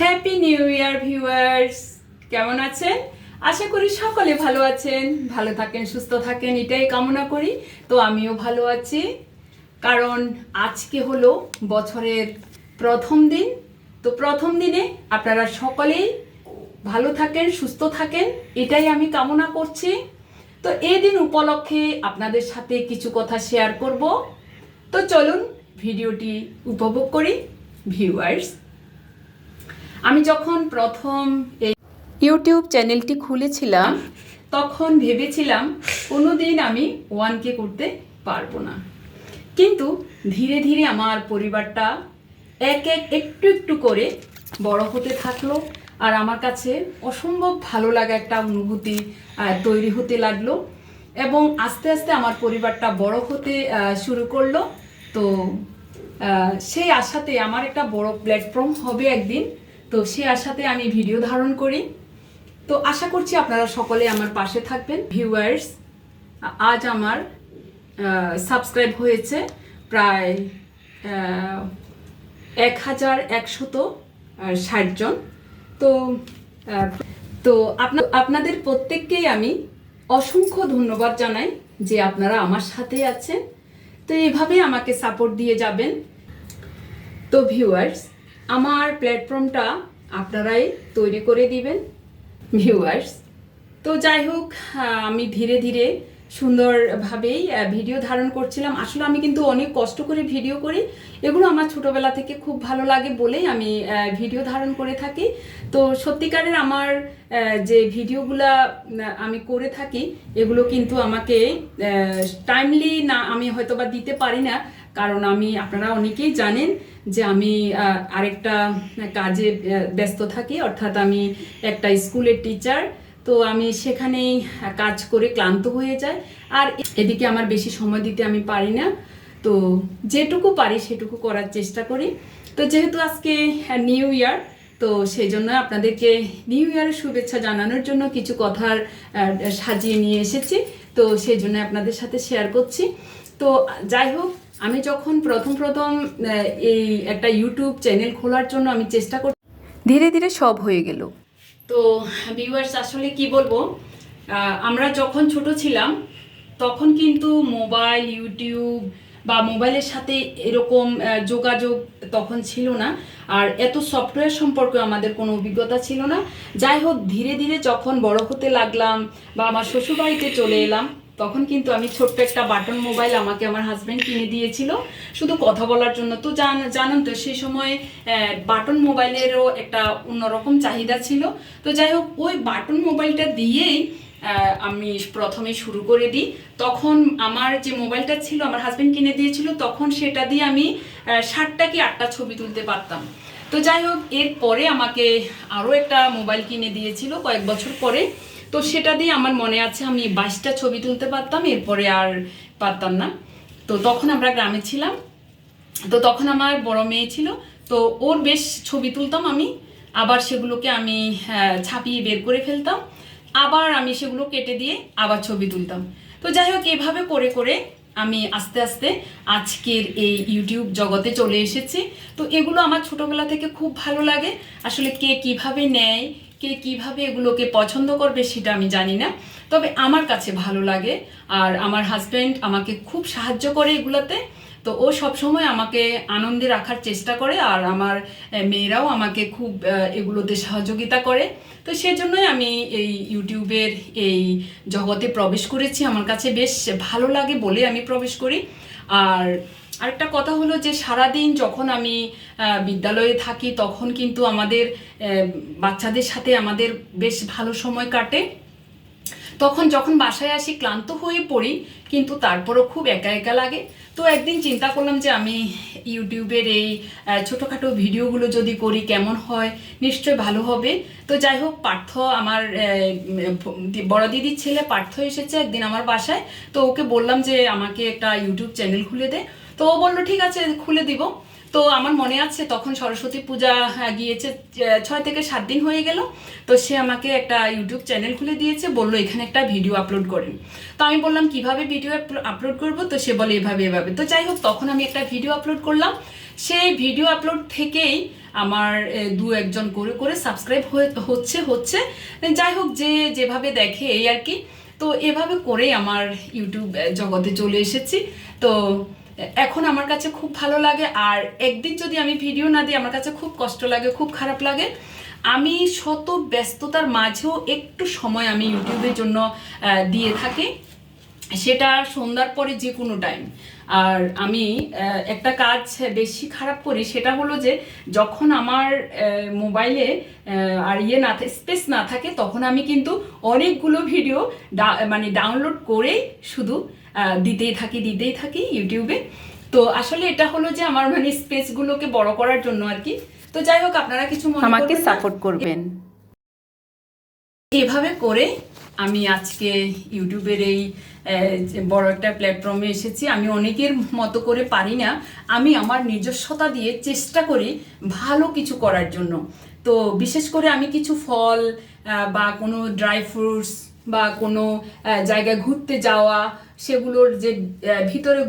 Happy new year viewers কেমন আছেন? আশা করি সকলে ভালো আছেন। ভালো থাকেন, সুস্থ থাকেন, এটাই কামনা করি। তো আমিও ভালো আছি। কারণ আজকে হলো বছরের প্রথম দিন। তো প্রথম দিনে আপনারা সকলেই ভালো থাকেন, সুস্থ থাকেন, এটাই আমি কামনা করছি। তো এই দিন উপলক্ষে আপনাদের সাথে কিছু কথা শেয়ার করব। তো চলুন ভিডিওটি উপভোগ করি ভিউয়ার্স আমি যখন প্রথম এই ইউটিউব চ্যানেলটি খুলেছিলাম, তখন ভেবেছিলাম কোনোদিন আমি ওয়ান কে করতে পারব না। কিন্তু ধীরে ধীরে আমার পরিবারটা এক এক একটু একটু করে বড় হতে থাকল আর আমার কাছে অসম্ভব ভালো লাগা একটা অনুভূতি তৈরি হতে লাগল এবং আস্তে আস্তে আমার পরিবারটা বড় হতে শুরু করল। তো সেই আশাতে আমার একটা বড় প্ল্যাটফর্ম হবে একদিন। তো সেই আশাতে আমি ভিডিও ধারণ করি। তো আশা করছি আপনারা সকলে আমার পাশে থাকবেন। ভিউয়ার্স আজ আমার সাবস্ক্রাইব হয়েছে প্রায় এক হাজার একশত ষাট জন তো তো আপনা, আপনাদের প্রত্যেককেই আমি অসংখ্য ধন্যবাদ জানাই যে আপনারা আমার সাথে আছেন। তো এইভাবে আমাকে সাপোর্ট দিয়ে যাবেন। তো ভিউয়ার্স আমার প্ল্যাটফর্মটা আপনারাই তৈরি করে দিবেন ভিউয়ার্স তো যাই হোক আমি ধীরে ধীরে সুন্দরভাবেই ভিডিও ধারণ করছিলাম। আসলে আমি কিন্তু অনেক কষ্ট করে ভিডিও করি। এগুলো আমার ছোটবেলা থেকে খুব ভালো লাগে বলেই আমি ভিডিও ধারণ করে থাকি। তো সত্যিকারের আমার যে ভিডিওগুলা আমি করে থাকি, এগুলো কিন্তু আমাকে টাইমলি না, আমি হয়তো বা দিতে পারি না কারণ আমি, আপনারা অনেকেই জানেন যে আমি আরেকটা কাজে ব্যস্ত থাকি। অর্থাৎ আমি একটা স্কুলের টিচার। তো আমি সেখানেই কাজ করে ক্লান্ত হয়ে যাই। আর এদিকে আমার বেশি সময় দিতে আমি পারি না। তো যেটুকু পারি সেটুকু করার চেষ্টা করি। তো যেহেতু আজকে নিউ ইয়ার, তো সেই জন্য আপনাদেরকে নিউ ইয়ারের শুভেচ্ছা জানানোর জন্য কিছু কথার সাজিয়ে নিয়ে এসেছি। তো সেই জন্য আপনাদের সাথে শেয়ার করছি। তো যাই হোক আমি যখন প্রথম প্রথম এই একটা ইউটিউব চ্যানেল খোলার জন্য আমি চেষ্টা কর ধীরে ধীরে সব হয়ে গেল। তো ভিউয়ার্স আসলে কি বলব? আমরা যখন ছোট ছিলাম তখন কিন্তু মোবাইল ইউটিউব বা মোবাইলের সাথে এরকম যোগাযোগ তখন ছিল না। আর এত সফটওয়্যার সম্পর্কে আমাদের কোনো অভিজ্ঞতা ছিল না। যাই হোক ধীরে ধীরে যখন বড় হতে লাগলাম বা আমার শ্বশুরবাড়িতে চলে এলাম তখন কিন্তু আমি ছোট্ট একটা বাটন মোবাইল আমাকে আমার হাজব্যান্ড কিনে দিয়েছিল। শুধু কথা বলার জন্য তো জান জানেন তো, সেই সময় বাটন মোবাইলেরও একটা অন্যরকম চাহিদা ছিল। তো যাই হোক, ওই বাটন মোবাইলটা দিয়েই আমি প্রথমে শুরু করে দিই। তখন আমার যে মোবাইলটা ছিল, আমার হাজব্যান্ড কিনে দিয়েছিল, তখন সেটা দিয়ে আমি ষাটটা কি আটটা ছবি তুলতে পারতাম। তো যাই হোক, এরপরে আমাকে আরও একটা মোবাইল কিনে দিয়েছিল কয়েক বছর পরে। তো সেটা দিয়ে আমার মনে আছে আমি বাইশটা ছবি তুলতে পারতাম এরপরে আর পারতাম না। তো তখন আমরা গ্রামে ছিলাম। তো তখন আমার বড় মেয়ে ছিল তো ওর বেশ ছবি তুলতাম আমি। আবার সেগুলোকে আমি আহ, ছাপিয়ে বের করে ফেলতাম। আবার আমি সেগুলো কেটে দিয়ে আবার ছবি তুলতাম। তো যাই হোক এভাবে করে করে আমি আস্তে আস্তে আজকের এই ইউটিউব জগতে চলে এসেছি। তো এগুলো আমার ছোটবেলা থেকে খুব ভালো লাগে। আসলে কে কীভাবে নেয় কে কীভাবে এগুলোকে পছন্দ করবে সেটা আমি জানি না। তবে আমার কাছে ভালো লাগে আর আমার হাজব্যান্ড আমাকে খুব সাহায্য করে এগুলোতে। তো ও সবসময় আমাকে আনন্দে রাখার চেষ্টা করে আর আমার মেয়েরাও আমাকে খুব এগুলোতে সহযোগিতা করে। তো সেজন্যই আমি এই ইউটিউবের এই জগতে প্রবেশ করেছি। আমার কাছে বেশ ভালো লাগে বলে আমি প্রবেশ করি। আর আরেকটা কথা হলো যে সারাদিন যখন আমি বিদ্যালয়ে থাকি তখন কিন্তু আমাদের বাচ্চাদের সাথে আমাদের বেশ ভালো সময় কাটে। তখন যখন বাসায় আসি, ক্লান্ত হয়ে পড়ি, কিন্তু তারপরও খুব একা একা লাগে। তো একদিন চিন্তা করলাম যে আমি ইউটিউবের এই ছোটোখাটো ভিডিওগুলো যদি করি, কেমন হয়? নিশ্চয় ভালো হবে। তো যাই হোক, পার্থ আমার বড় দিদির ছেলে পার্থ এসেছে একদিন আমার বাসায়। তো ওকে বললাম যে আমাকে একটা ইউটিউব চ্যানেল খুলে দে। তো ও বলল, ঠিক আছে, খুলে দিব। তো আমার মনে আছে তখন সরস্বতী পূজা হ্যাঁ, গিয়েছে ছয় থেকে সাত দিন হয়ে গেল। তো সে আমাকে একটা ইউটিউব চ্যানেল খুলে দিয়েছে বলল এখানে একটা ভিডিও আপলোড করেন। তো আমি বললাম কীভাবে ভিডিও আপলোড করব? তো সে বলে এভাবে এভাবে। তো যাই হোক তখন আমি একটা ভিডিও আপলোড করলাম। সেই ভিডিও আপলোড থেকেই আমার দু একজন করে করে সাবস্ক্রাইব হচ্ছে হচ্ছে। যাই হোক যে যেভাবে দেখে এই আর কি। তো এভাবে করেই আমার ইউটিউব জগতে চলে এসেছি। তো এখন আমার কাছে খুব ভালো লাগে, আর একদিন যদি আমি ভিডিও না দিই, আমার কাছে খুব কষ্ট লাগে, খুব খারাপ লাগে। আমি শত ব্যস্ততার মাঝেও একটু সময় আমি ইউটিউবের জন্য দিয়ে থাকি। সেটা সন্ধ্যার পরে যে কোনো টাইম আর আমি একটা কাজ বেশি খারাপ করি, সেটা হলো যে যখন আমার মোবাইলে আর ইয়ে না স্পেস না থাকে, তখন আমি কিন্তু অনেকগুলো ভিডিও মানে ডাউনলোড করেই শুধু দিতেই থাকি দিতেই থাকি ইউটিউবে তো আসলে এটা হলো যে আমার মানে স্পেসগুলোকে বড় করার জন্য আর কি। তো যাই হোক আপনারা কিছু আমাকে সাপোর্ট করবেন। এভাবে করে আমি আজকে ইউটিউবের এই বড় একটা প্ল্যাটফর্মে এসেছি। আমি অনেকের মতো করে পারি না। আমি আমার নিজস্বতা দিয়ে চেষ্টা করি ভালো কিছু করার জন্য। তো বিশেষ করে আমি কিছু ফল বা কোনো ড্রাই ফ্রুটস বা কোনো জায়গায় ঘুরতে যাওয়া সেগুলোর যে ভিতরে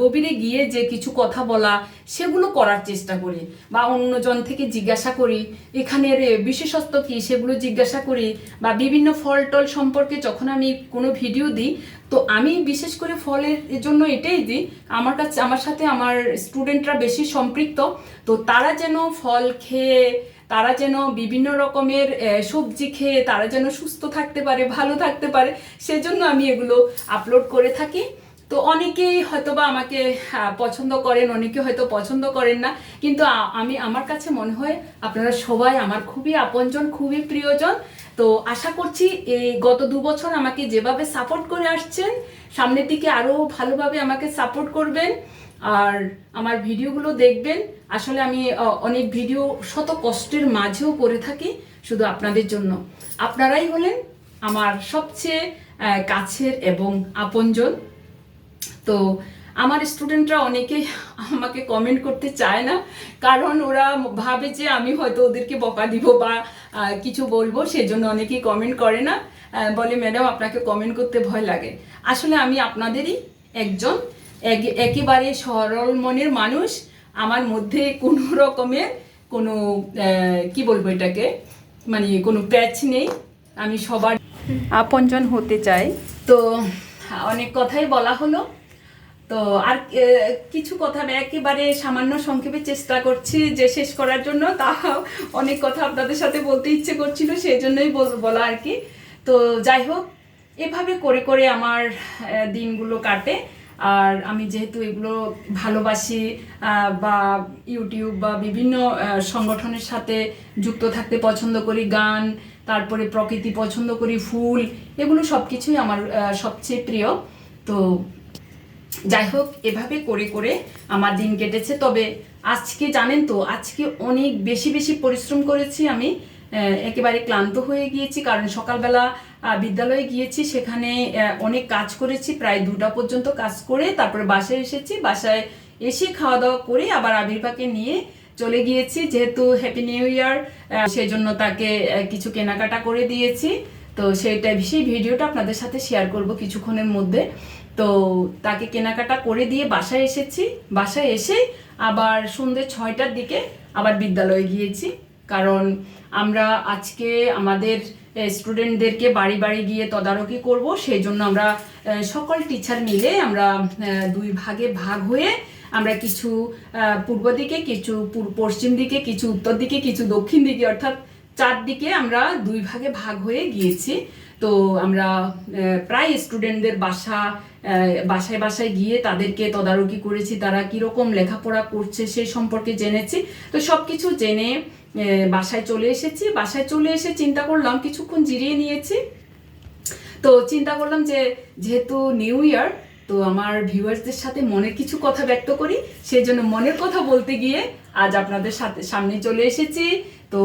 গভীর গিয়ে যে কিছু কথা বলা, সেগুলো করার চেষ্টা করি বা অন্যজন থেকে জিজ্ঞাসা করি, এখানের বিশেষত্ব কী সেগুলো জিজ্ঞাসা করি বা বিভিন্ন ফল টল সম্পর্কে যখন আমি কোনো ভিডিও দিই তো আমি বিশেষ করে ফলের জন্য এটাই দিই, আমার কাছে, আমার সাথে আমার স্টুডেন্টরা বেশি সম্পৃক্ত, তো তারা যেন ফল খেয়ে, তারা যেন বিভিন্ন রকমের সবজি খেয়ে, তারা যেন সুস্থ থাকতে পারে, ভালো থাকতে পারে, সেজন্য আমি এগুলো আপলোড করে থাকি। তো অনেকেই হয়তোবা আমাকে পছন্দ করেন, অনেকে হয়তো পছন্দ করেন না। কিন্তু আমি, আমার কাছে মনে হয় আপনারা সবাই আমার খুবই আপনজন, খুবই প্রিয়জন। তো আশা করছি এই গত দু বছর আমাকে যেভাবে সাপোর্ট করে আসছেন, সামনের দিকে আরও ভালোভাবে আমাকে সাপোর্ট করবেন আর আমার ভিডিওগুলো দেখবেন। আসলে আমি অনেক ভিডিও শত কষ্টের মাঝেও করে থাকি শুধু আপনাদের জন্য। আপনারাই হলেন আমার সবচেয়ে কাছের এবং আপনজন। তো আমার স্টুডেন্টরা অনেকে আমাকে কমেন্ট করতে চায় না কারণ ওরা ভাবে যে আমি হয়তো ওদেরকে বকা দিব বা কিছু বলব সেজন্য অনেকেই কমেন্ট করে না বলে ম্যাডাম আপনাকে কমেন্ট করতে ভয় লাগে। আসলে আমি আপনাদেরই একজন এক- একেবারে সরল মনের মানুষ। আমার মধ্যে কোনো রকমের কোনো কি বলব এটাকে মানে কোনো প্যাচ নেই। আমি সবার আপনজন হতে চাই। তো অনেক কথাই বলা হলো। তো আর কিছু কথা আমি একেবারে সামান্য সংক্ষেপে চেষ্টা করছি যে শেষ করার জন্য। তা অনেক কথা আপনাদের সাথে বলতে ইচ্ছে করছিল, সেই জন্যই বলা আর কি। তো যাই হোক, এভাবে করে করে আমার দিনগুলো কাটে। আর আমি যেহেতু এগুলো ভালোবাসি বা ইউটিউব বা বিভিন্ন সংগঠনের সাথে যুক্ত থাকতে পছন্দ করি, গান তারপরে প্রকৃতি পছন্দ করি, ফুল, এগুলো সব কিছুই আমার সবচেয়ে প্রিয়। তো যাই হোক, এভাবে করে করে আমার দিন কেটেছে। তবে আজকে জানেন তো, আজকে অনেক বেশি বেশি পরিশ্রম করেছি আমি। একেবারে ক্লান্ত হয়ে গিয়েছি, কারণ সকালবেলা বিদ্যালয়ে গিয়েছি, সেখানে অনেক কাজ করেছি। প্রায় দুটা পর্যন্ত কাজ করে তারপরে বাসায় এসেছি। বাসায় এসে খাওয়া দাওয়া করে আবার আবির্ভাকে নিয়ে চলে গিয়েছি, যেহেতু হ্যাপি নিউ ইয়ার সেই জন্য তাকে কিছু কেনাকাটা করে দিয়েছি। তো সেইটা সেই ভিডিওটা আপনাদের সাথে শেয়ার করব কিছুক্ষণের মধ্যে। তো তাকে কেনাকাটা করে দিয়ে বাসায় এসেছি। বাসায় এসে আবার সন্ধ্যে ছয়টার দিকে আবার বিদ্যালয়ে গিয়েছি। কারণ আমরা আজকে আমাদের স্টুডেন্টদেরকে বাড়ি বাড়ি গিয়ে তদারকি করব। সেই জন্য আমরা সকল টিচার মিলে আমরা দুই ভাগে ভাগ হয়ে আমরা কিছু পূর্ব দিকে, কিছু পশ্চিম দিকে, কিছু উত্তর দিকে, কিছু দক্ষিণ দিকে, অর্থাৎ চারদিকে আমরা দুই ভাগে ভাগ হয়ে গিয়েছি। তো আমরা প্রায় স্টুডেন্টদের বাসা বাসায় বাসায় গিয়ে তাদেরকে তদারকি করেছি। তারা কীরকম লেখাপড়া করছে সেই সম্পর্কে জেনেছি। তো সব কিছু জেনে বাসায় চলে এসেছি। বাসায় চলে এসে চিন্তা করলাম, কিছুক্ষণ জিরিয়ে নিয়েছি। তো চিন্তা করলাম যে, যেহেতু নিউ ইয়ার, তো আমার ভিউয়ার্সদের সাথে মনের কিছু কথা ব্যক্ত করি। সেই জন্য মনের কথা বলতে গিয়ে আজ আপনাদের সাথে, সামনে চলে এসেছি। তো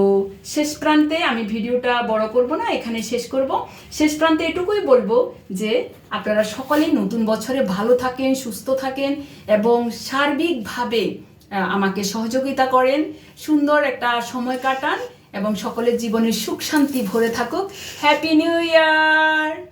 শেষ প্রান্তে আমি ভিডিওটা বড় করব না, এখানে শেষ করব। শেষ প্রান্তে এটুকুই বলব যে, আপনারা সকলেই নতুন বছরে ভালো থাকেন, সুস্থ থাকেন এবং সার্বিকভাবে আমাকে সহযোগিতা করেন। সুন্দর একটা সময় কাটান এবং সকলের জীবনে সুখ শান্তি ভরে থাকুক। Happy new year